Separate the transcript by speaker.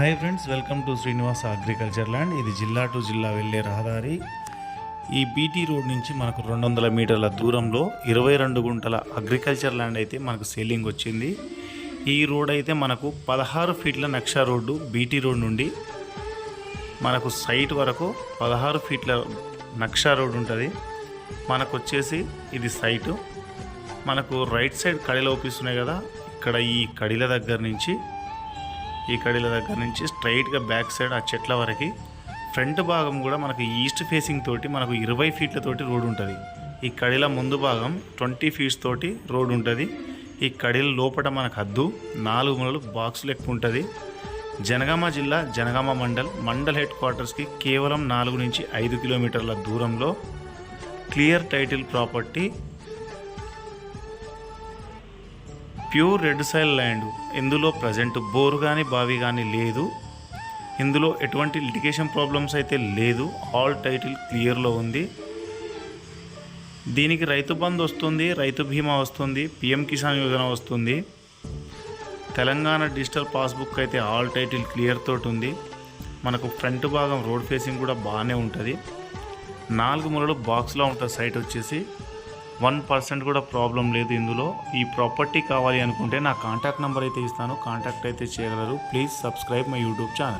Speaker 1: Hi friends welcome to Srinivasa agriculture land ఇది జిల్లా to జిల్లా వెళ్ళే రహదారి. ఈ బీటీ రోడ్ నుంచి మనకు రెండు వందల మీటర్ల దూరంలో ఇరవై రెండు గుంటల అగ్రికల్చర్ ల్యాండ్ అయితే మనకు సేలింగ్ వచ్చింది. ఈ రోడ్ అయితే మనకు పదహారు ఫీట్ల నక్షా రోడ్డు బీటీ రోడ్ నుండి మనకు సైట్ వరకు పదహారు ఫీట్ల నక్షా రోడ్ ఉంటుంది. మనకు వచ్చేసి ఇది సైటు మనకు రైట్ సైడ్ కడిలో అవుపిస్తున్నాయి కదా ఇక్కడ ఈ కడిల దగ్గర నుంచి ఈ కడిల దగ్గర నుంచి స్ట్రైట్గా బ్యాక్ సైడ్ ఆ చెట్ల వరకు. ఫ్రంట్ భాగం కూడా మనకు ఈస్ట్ ఫేసింగ్ తోటి మనకు ఇరవై ఫీట్లతోటి రోడ్ ఉంటుంది. ఈ కడిల ముందు భాగం ట్వంటీ ఫీట్స్ తోటి రోడ్ ఉంటుంది. ఈ కడిల లోపల మనకు హద్దు నాలుగు మూలలు బాక్సులు ఎక్కువ ఉంటుంది. జనగామ జిల్లా జనగామ మండల్ మండల్ హెడ్ క్వార్టర్స్కి కేవలం నాలుగు నుంచి ఐదు కిలోమీటర్ల దూరంలో. Clear title property pure red soil land. ఇందులో ప్రజెంట్ బోరు కానీ బావి కానీ లేదు. ఇందులో ఎటువంటి లిటిగేషన్ ప్రాబ్లమ్స్ అయితే లేదు. ఆల్ టైటిల్ క్లియర్లో ఉంది. దీనికి రైతు బంధు వస్తుంది రైతు బీమా వస్తుంది పిఎం కిసాన్ యోజన వస్తుంది. తెలంగాణ డిజిటల్ పాస్బుక్ అయితే ఆల్ టైటిల్ క్లియర్ తోటి ఉంది. మనకు ఫ్రంట్ భాగం రోడ్ ఫేసింగ్ కూడా బాగానే ఉంటుంది. నాలుగు మూలలు బాక్స్లో ఉంటుంది సైట్ వచ్చేసి. వన్ పర్సెంట్ కూడా ప్రాబ్లం లేదు ఇందులో. ఈ ప్రాపర్టీ కావాలి అనుకుంటే నా కాంటాక్ట్ నెంబర్ అయితే ఇస్తాను. కాంటాక్ట్ అయితే చేయగలరు. Please subscribe my YouTube channel.